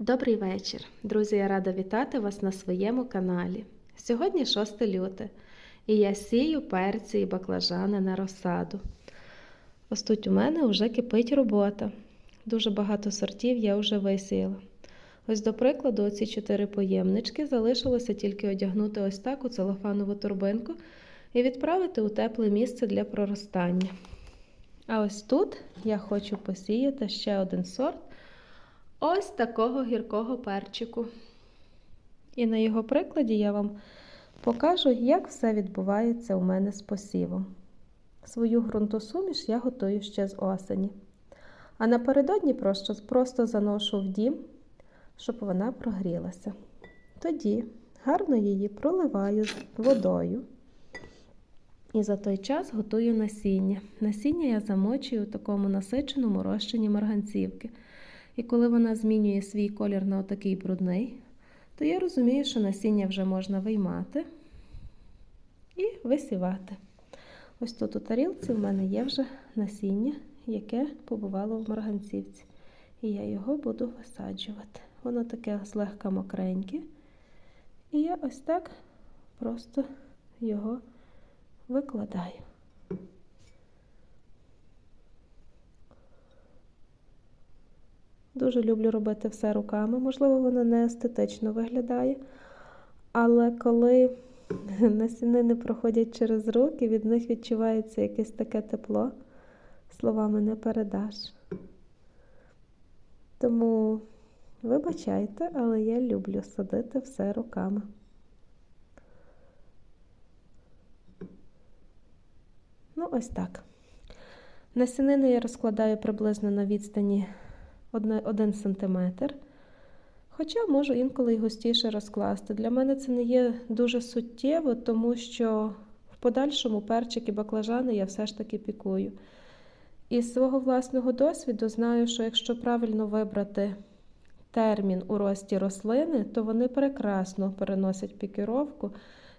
Добрий вечір, друзі! Я рада вітати вас на своєму каналі. Сьогодні 6 люте, і я сію перці і баклажани на розсаду. Ось тут у мене вже кипить робота. Дуже багато сортів я вже висіяла. Ось, до прикладу, оці чотири поємнички залишилося тільки одягнути ось таку целофанову торбинку і відправити у тепле місце для проростання. А ось тут я хочу посіяти ще один сорт ось такого гіркого перчику. І на його прикладі я вам покажу, як все відбувається у мене з посівом. Свою ґрунтосуміш я готую ще з осені. А напередодні просто, просто заношу в дім, щоб вона прогрілася. Тоді гарно її проливаю водою. І за той час готую насіння. Насіння я замочую у такому насиченому розчині марганцівки. І коли вона змінює свій колір на отакий брудний, то я розумію, що насіння вже можна виймати і висівати. Ось тут у тарілці в мене є вже насіння, яке побувало в марганцівці. І я його буду висаджувати. Воно таке злегка мокреньке. І я ось так просто його викладаю. Дуже люблю робити все руками. Можливо, воно не естетично виглядає. Але коли насінини проходять через руки, від них відчувається якесь таке тепло, словами не передаш. Тому вибачайте, але я люблю садити все руками. Ну, ось так. Насінини я розкладаю приблизно на відстані 1 см. Хоча можу інколи й густіше розкласти. Для мене це не є дуже суттєво, тому що в подальшому перчик і баклажани я все ж таки пікую. І з свого власного досвіду знаю, що якщо правильно вибрати термін у рості рослини, то вони прекрасно переносять пікіровку,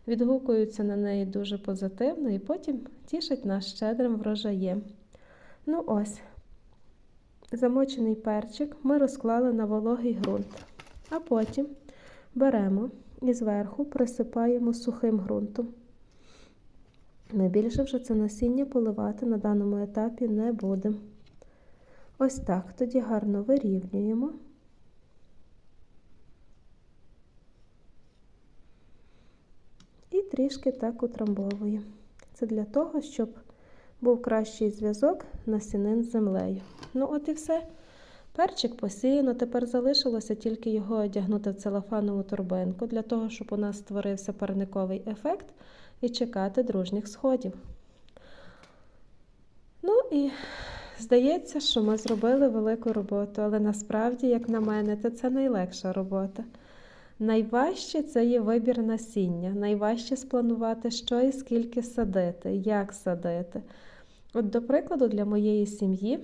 відгукуються на неї дуже позитивно і потім тішать нас щедрим врожаєм. Ну ось, замочений перчик ми розклали на вологий ґрунт, а потім беремо і зверху присипаємо сухим ґрунтом. Ми більше вже це насіння поливати на даному етапі не будемо. Ось так, тоді гарно вирівнюємо. І трішки так утрамбовуємо. Це для того, щоб був кращий зв'язок насінин з землею. Ну, от і все. Перчик посіяно, тепер залишилося тільки його одягнути в целофанову торбинку, для того, щоб у нас створився парниковий ефект і чекати дружніх сходів. Ну і здається, що ми зробили велику роботу, але насправді, як на мене, то це найлегша робота. Найважче це є вибір насіння. Найважче спланувати, що і скільки садити, як садити. От, до прикладу, для моєї сім'ї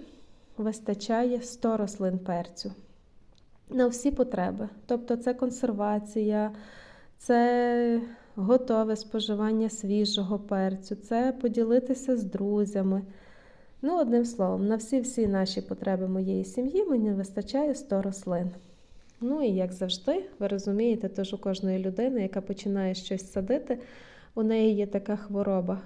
вистачає 100 рослин перцю на всі потреби. Тобто це консервація, це готове споживання свіжого перцю, це поділитися з друзями. Ну, одним словом, на всі-всі наші потреби моєї сім'ї мені вистачає 100 рослин. Ну і як завжди, ви розумієте, тож у кожної людини, яка починає щось садити, у неї є така хвороба.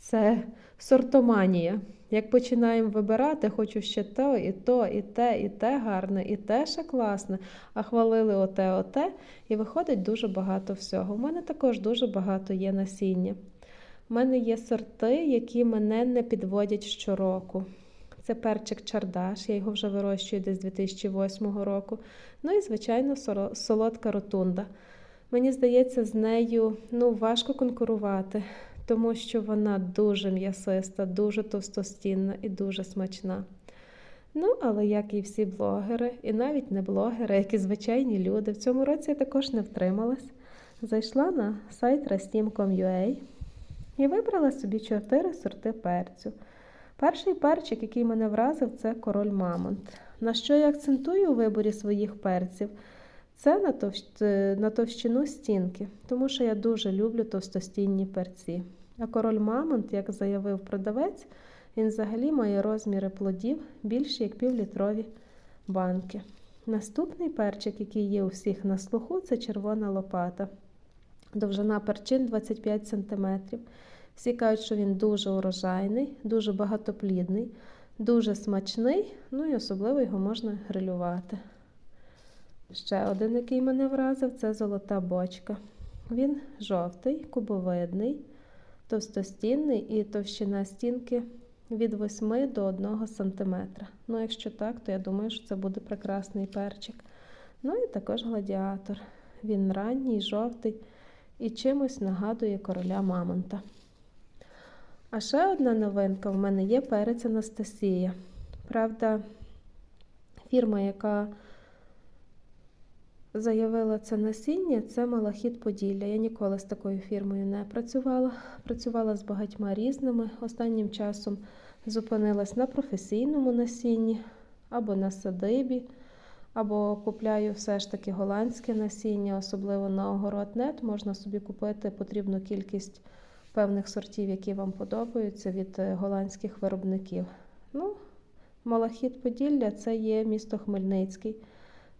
Це сортоманія. Як починаємо вибирати, хочу ще то, і то, і те, і те гарне, і те ще класне, а хвалили оте, оте, і виходить дуже багато всього. У мене також дуже багато є насіння. У мене є сорти, які мене не підводять щороку. Це перчик чардаш, я його вже вирощую десь з 2008 року. Ну і, звичайно, солодка ротунда. Мені здається, з нею ну, важко конкурувати, тому що вона дуже м'ясиста, дуже товстостінна і дуже смачна. Ну, але як і всі блогери, і навіть не блогери, як і звичайні люди, в цьому році я також не втрималась. Зайшла на сайт rastim.com.ua і вибрала собі чотири сорти перцю. Перший перчик, який мене вразив, це король Мамонт. На що я акцентую у виборі своїх перців? Це на, на товщину стінки, тому що я дуже люблю товстостінні перці. А король Мамонт, як заявив продавець, він взагалі має розміри плодів більші, як півлітрові банки. Наступний перчик, який є у всіх на слуху, це червона лопата. Довжина перчин 25 см. Всі кажуть, що він дуже урожайний, дуже багатоплідний, дуже смачний, ну і особливо його можна грилювати. Ще один, який мене вразив, це золота бочка. Він жовтий, кубовидний, товстостінний і товщина стінки від 8 до 1 см. Ну, якщо так, то я думаю, що це буде прекрасний перчик. Ну і також гладіатор. Він ранній, жовтий і чимось нагадує короля Мамонта. А ще одна новинка в мене є перець Анастасія. Правда, фірма, яка заявила це насіння, це Малахіт Поділля. Я ніколи з такою фірмою не працювала. Працювала з багатьма різними. Останнім часом зупинилась на професійному насінні або на садибі, або купляю все ж таки голландське насіння, особливо на огород.нет. Можна собі купити потрібну кількість певних сортів, які вам подобаються від е, голландських виробників. Ну, Малахіт Поділля це є місто Хмельницький.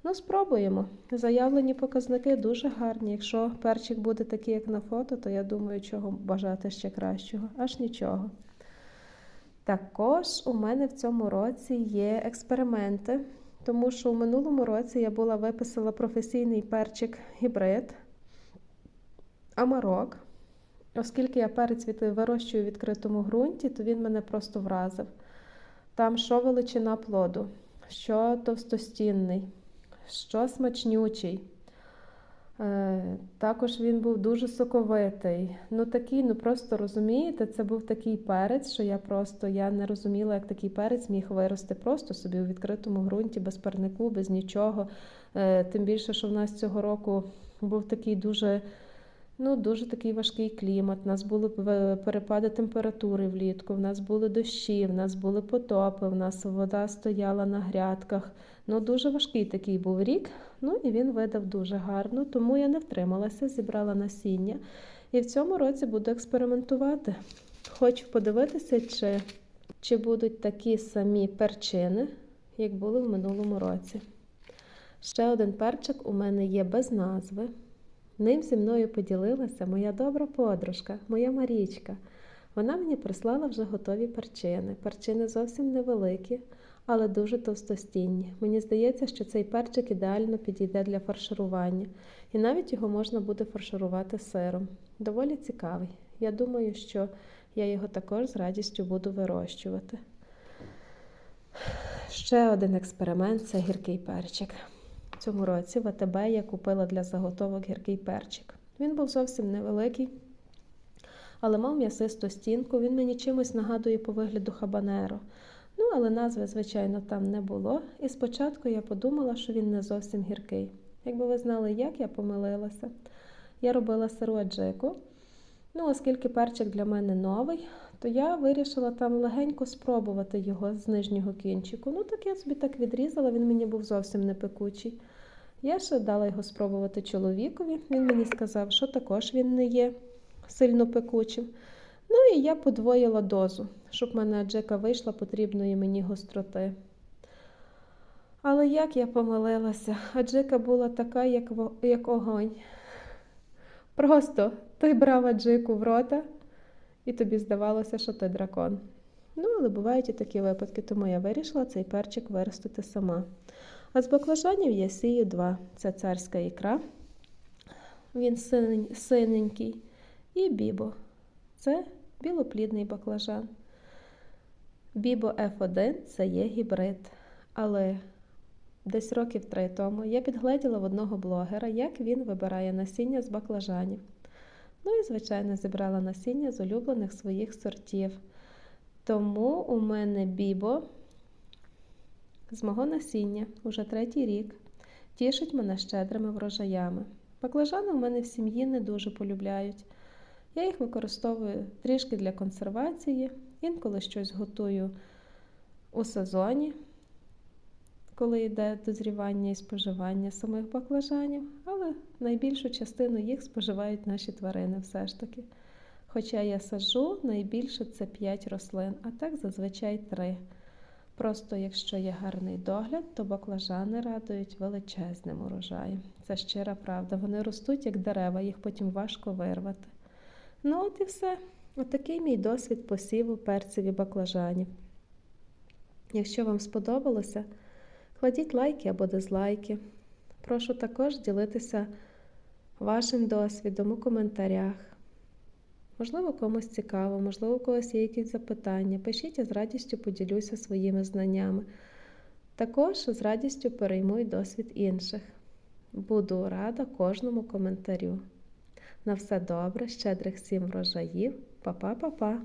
Ну, спробуємо. Заявлені показники дуже гарні. Якщо перчик буде такий, як на фото, то я думаю, чого бажати ще кращого. Аж нічого. Також у мене в цьому році є експерименти, тому що у минулому році я була виписала професійний перчик гібрид Амарок. Оскільки я перець від- вирощую в відкритому ґрунті, то він мене просто вразив. Там що величина плоду, що товстостінний, що смачнючий. Е, Також він був дуже соковитий. Ну такий, ну просто розумієте, це був такий перець, що я просто я не розуміла, як такий перець міг вирости просто собі у відкритому ґрунті, без парнику, без нічого. Е, Тим більше, що в нас цього року був такий дуже. Ну, дуже такий важкий клімат. У нас були перепади температури влітку, в нас були дощі, в нас були потопи, в нас вода стояла на грядках. Ну, дуже важкий такий був рік. Ну і він видав дуже гарно, тому я не втрималася, зібрала насіння. І в цьому році буду експериментувати. Хочу подивитися, чи, чи будуть такі самі перчини, як були в минулому році. Ще один перчик у мене є без назви. Ним зі мною поділилася моя добра подружка, моя Марічка. Вона мені прислала вже готові перчини. Перчини зовсім невеликі, але дуже товстостінні. Мені здається, що цей перчик ідеально підійде для фарширування, і навіть його можна буде фарширувати сиром. Доволі цікавий. Я думаю, що я його також з радістю буду вирощувати. Ще один експеримент це гіркий перчик. Цьому році в АТБ я купила для заготовок гіркий перчик. Він був зовсім невеликий, але мав м'ясисту стінку. Він мені чимось нагадує по вигляду хабанеро. Ну, але назви, звичайно, там не було. І спочатку я подумала, що він не зовсім гіркий. Якби ви знали, як я помилилася. Я робила сиру аджику. Ну, оскільки перчик для мене новий, то я вирішила там легенько спробувати його з нижнього кінчику. Ну, так я собі так відрізала, він мені був зовсім не пекучий. Я ще дала його спробувати чоловікові. Він мені сказав, що також він не є сильно пекучим. Ну і я подвоїла дозу, щоб в мене аджика вийшла потрібної мені гостроти. Але як я помилилася, аджика була така, як, як огонь. Просто ти брав аджику в рота, і тобі здавалося, що ти дракон. Ну, але бувають і такі випадки, тому я вирішила цей перчик виростити сама. А з баклажанів я сію два. Це царська ікра, він синенький, і бібо. Це білоплідний баклажан. Бібо F1 це є гібрид. Але десь років три тому я підгледіла в одного блогера, як він вибирає насіння з баклажанів. Ну і, звичайно, зібрала насіння з улюблених своїх сортів. Тому у мене бібо з мого насіння уже третій рік тішить мене щедрими врожаями. Баклажани у мене в сім'ї не дуже полюбляють. Я їх використовую трішки для консервації, інколи щось готую у сезоні, коли йде дозрівання і споживання самих баклажанів, але найбільшу частину їх споживають наші тварини все ж таки. Хоча я саджу найбільше це 5 рослин, а так зазвичай 3. Просто якщо є гарний догляд, то баклажани радують величезним урожаєм. Це щира правда. Вони ростуть як дерева, їх потім важко вирвати. Ну, от і все. Отакий мій досвід посіву перців і баклажанів. Якщо вам сподобалося, кладіть лайки або дизлайки. Прошу також ділитися вашим досвідом у коментарях. Можливо, комусь цікаво, можливо, у когось є якісь запитання. Пишіть, я з радістю поділюся своїми знаннями. Також з радістю перейму й досвід інших. Буду рада кожному коментарю. На все добре, щедрих всім врожаїв. Па-па-па-па!